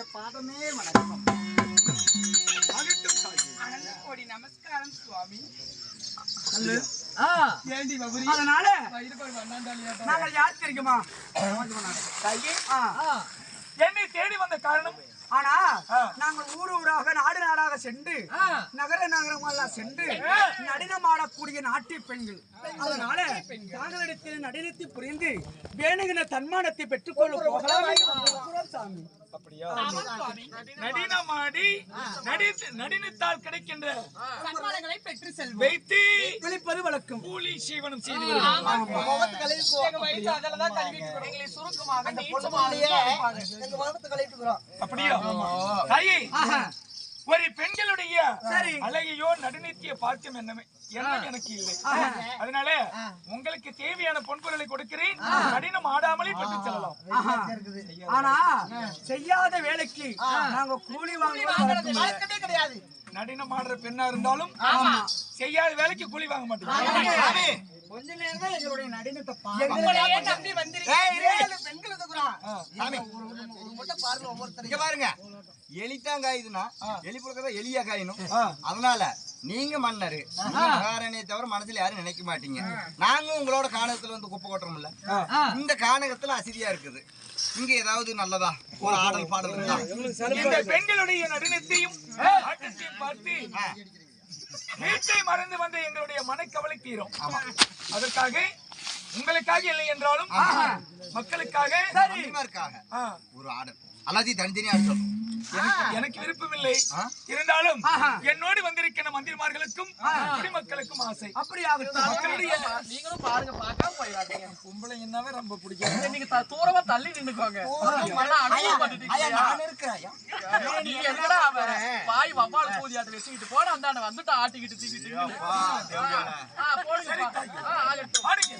உங்களுடைய பாதமே வணக்கம். தாயே. கோடி நமஸ்காரம் சுவாமி. அதனால? நாங்கள் யார் தெரியுமா? தாயே என்னை தேடி வந்த காரணம்? ஆனா. நாங்கள் ஊர் ஊராக நாடு நாடாக சென்று. நகர நகரமெல்லாம் சென்று நடனமாடக்கூடிய நாட்டிய பெண்கள். அதனால தாங்களிடத்தில் நடனத்தை புரிந்து வேணுகிற தன்மானத்தை பெற்றுக்கொள்ள போகலாம். சாமி. நடினமாடி நடினத்தால் கிடைக்கின்ற பெற்று செல்வோம். வைத்து விழிப்பது வழக்கம். கூலி சீவனம் செய்து வருகிறோம். அப்படியா. ஒரு பெண்களுடைய. அழகையோ நடுநித்திய பார்க்கும் என்னமே? எனக்கு இல்லை. அதனால உங்களுக்கு தேவையான பொன்பொருளை கொடுக்கிறேன். கடினம் ஆடாமலே பெற்று செல்லலாம். ஆனா செய்யாத வேலைக்கு நாங்க கூலி. வழக்கமே கிடையாது. நடினம் ஆடுற பெண்ணா இருந்தாலும் செய்யாத வேலைக்கு கூலி வாங்க மாட்டேங்க. சாமி, கொஞ்ச நேரம் தான் எங்களுடைய நடனத்தை பாருங்க. பாருங்க எலித்தான் காயுதுன்னா எலி புழுக்கதான் எலியா காயணும். அதனால நீங்க மன்னரு மகாராணியை தவிர மனசுல யாரும் நினைக்க மாட்டீங்க. நாங்க உங்களோட கானகத்துல வந்து குப்பை கொட்டுறோம்ல. இந்த கானகத்துல அசதியா இருக்குது. இங்க ஏதாவது நல்லதா? ஒரு ஆடல் பாடல் பெண்களுடைய நடினத்தையும் பார்த்து வீட்டை மறந்து வந்த எங்களுடைய மனக்கவலை தீரும். அதற்காக உங்களுக்காக இல்லை என்றாலும் மக்களுக்காக ஒரு ஆடல். எல்லாத்தையும் தனித்தனியா ஆடல் எனக்கு- எனக்கு விருப்பமில்லை. இருந்தாலும் என்னோடு வந்திருக்கிற மந்திரிமார்களுக்கும் குடிமக்களுக்கும் ஆசை. அப்படி ஆகட்டும் மக்களுடைய நீங்களும் பாருங்க பார்க்காம போயிடாதீங்க. என்னவே ரொம்ப பிடிக்கும் நீங்க தூரமா தள்ளி நின்னுக்கோங்க. நான் இருக்கிறேன். நீங்க என்னடா அவன் வாய் வவ்வால் பூதியாட்டு வச்சுக்கிட்டு போட அந்தாண்ட வந்துட்டு ஆட்டிக்கிட்டு தூக்கிட்டு போடுங்க ஆடுங்க.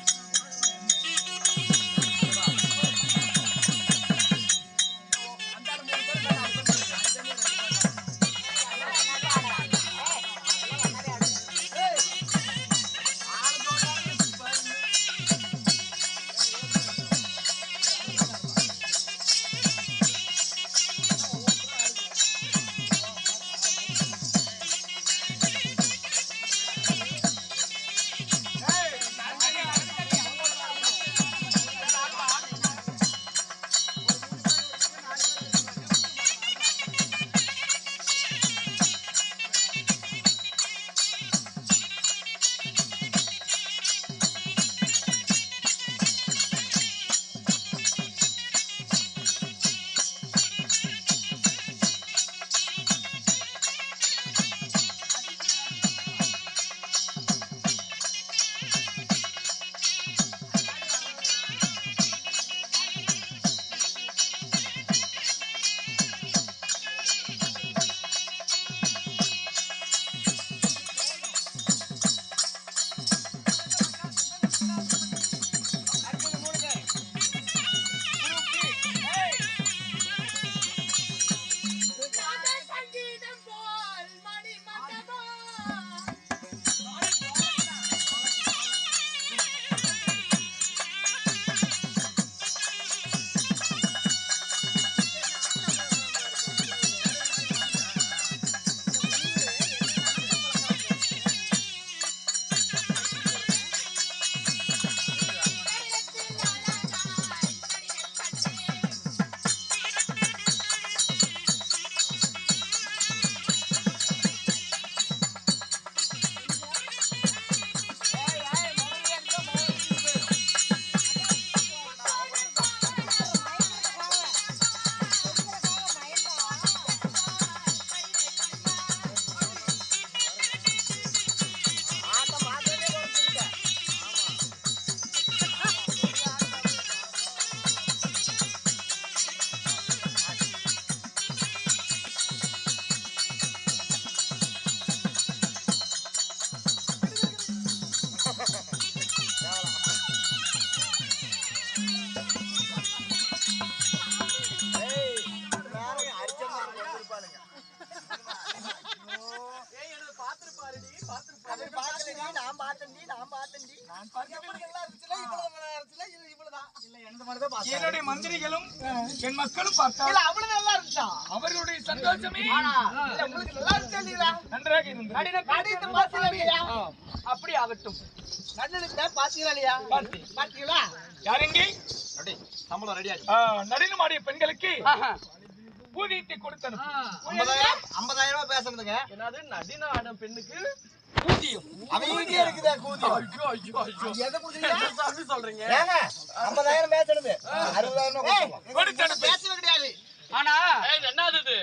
பார்க்கலடி, நான் பார்த்தேன்டி, நான் பார்த்தேன்டி. பார்க்கவில்லை. எல்லாம் இருந்துச்சுல, இவ்வளவு நேரம் இருந்துச்சுல, இல்ல இவ்வளவுதான். இல்ல, எனது மட்டும்தான் பார்த்தேன். என்னுடைய மந்திரிகளும் என் மக்களும் பார்த்தால் இல்ல, அவ்வளவு நல்லா இருந்துச்சா? அவர்களுடைய சந்தோஷமே இல்ல, உங்களுக்கு நல்லா இருந்துச்சா? நன்றாக இருந்தது இல்லையா? அப்படி ஆகட்டும் சம்பளம் ரெடியா நடினமாடிய பெண்களுக்கு. ஊதியத்தை கொடுத்து அனுப்பு. ஐம்பதாயிரம் ஐம்பதாயிரம் ரூபாய் பேசுறதுங்க என்னது நடின பெண்ணுக்கு அவன் இங்கே இருக்குதா கூதியம் ஐயோ ஐயோ ஐயோ. எதை கொடுத்தீங்க? சாமி சொல்றீங்க? ஏங்க ஐம்பதாயிரம் பேசுறது அறுபதாயிரம் ஏய், கொடுத்து அனுப்பு. பேசவே கிடையாது. ஆனா ஏய் என்னது இது?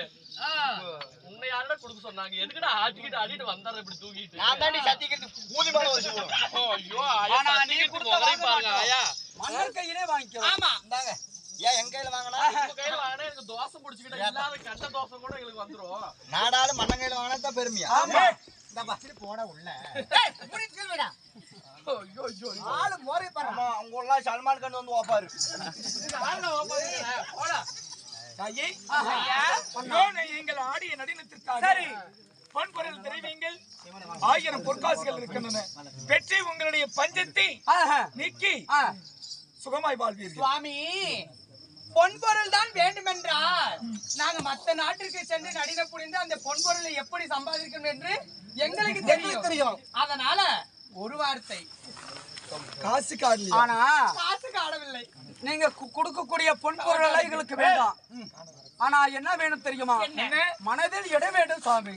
உன்னை யாரடா கொடுக்க சொன்னாங்க? எதுக்குடா ஆட்டிக்கிட்டு ஆடிட்டு வந்தாரு இப்படி தூக்கிட்டு? நான் தாண்டி சத்திக்கிறதுக்கு கூலி மேல வச்சு போடுவேன் ஐயோ ஆயா ஆனா நீ சத்திக்கிட்டு கொடுத்த முதல்ல வாங்க பாருங்க மாட்டோம். ஆயா. மன்னர் கையிலே வாங்கிக்கலாம் ஆமா. இந்தாங்க. ஏன் என் கையில வாங்கினா? உங்க கையில வாங்கினா எனக்கு தோசை முடிச்சுக்கிட்ட இல்லாத கண்ட தோசை கூட எங்களுக்கு வந்துரும். நாடாளு மண்ணன் கையில வாங்கினா தான் பெருமையா? போட உள்ள. ஏய், இப்படி திரும்பிடா. ஐயோ ஐயோ ஆளு மோரை பாரு. ஆமா அவங்க எல்லாம் சல்மான் கான் வந்து வாப்பாரு போடா தாயே, இதோ எங்கள் ஆடிய நடனத்திற்காக சரி. பொன் பொருள் தெரிவிங்கள் ஆயிரம் பொற்காசுகள் இருக்கின்றன பெற்று உங்களுடைய பஞ்சத்தை. நீக்கி. சுகமாய் வாழ்வீர்கள் சுவாமி பொன்பொருள் தான் வேண்டுமென்றால் நாங்க மத்த நாட்டிற்கு சென்று நடின புரிந்து அந்த பொன்பொருளை எப்படி சம்பாதிக்கணும் என்று எங்களுக்கு தெரியும். தெரியும். அதனால ஒரு வார்த்தை. காசு காடலி ஆனா காசுக்கு ஆடவில்லை நீங்க கொடுக்கக்கூடிய பொன்பொருள் எங்களுக்கு வேண்டாம். ஆனா என்ன வேணும் தெரியுமா? என்ன? மனதில் இடம் வேண்டும் சாமி.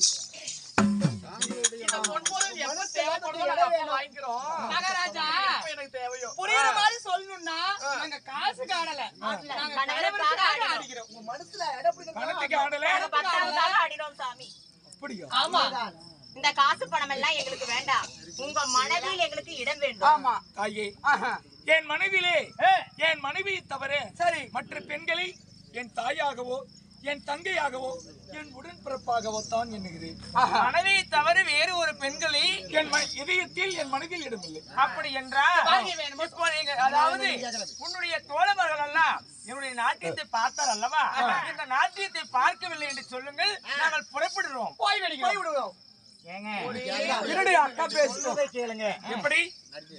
இந்த பொன்பொருள் எப்ப தேவைப்படுதோ நாங்க அப்ப வாங்கிக்கிறோம். மகாராஜா எப்ப எனக்கு தேவையோ? புரியுற மாதிரி சொல்லணும்னா நாங்க காசுக்கு ஆடல நாங்க கடவுளுக்காக ஆடுகிறோம் உங்க மனசுல இடம் பிடிக்க பணத்துக்கு ஆடல. பத்தாவதாக ஆடினோம் சாமி. அப்படியா? ஆமா. இந்த காசு பணம் எல்லாம் எங்களுக்கு வேண்டாம். உங்க மனதில் எங்களுக்கு இடம் வேண்டும். ஆமா. தாயே. ஆஹா. என் மனைவிலே என் மனைவியை தவிர சரி. மற்ற பெண்களை என் தாயாகவோ என் தங்கையாகவோ என் உடன்பிறப்பாகவோ தான் எண்ணுகிறேன். மனைவியை தவிர வேறு ஒரு பெண்களை என் இதயத்தில் என் மனதில் இடமில்லை அப்படி என்றால் அதாவது உன்னுடைய தோழவர்கள் எல்லாம் என்னுடைய நாட்டியத்தை பார்த்தார் அல்லவா? இந்த நாட்டியத்தை பார்க்கவில்லை என்று சொல்லுங்கள் நாங்கள் புறப்படுகிறோம். போய் விடுகிறோம் என்னுடைய அக்கா பேசுறோம். கேளுங்க. எப்படி?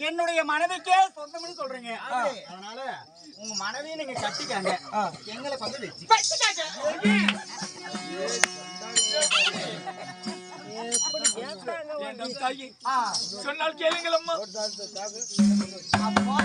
என்னுடைய மனைவிக்கே சொந்தம்னு சொல்றீங்க. அதனால உங்க மனைவியை நீங்க கட்டிக்காங்க. எங்களை வந்து வச்சு சொன்னால் கேளுங்கள் அம்மா அப்போ.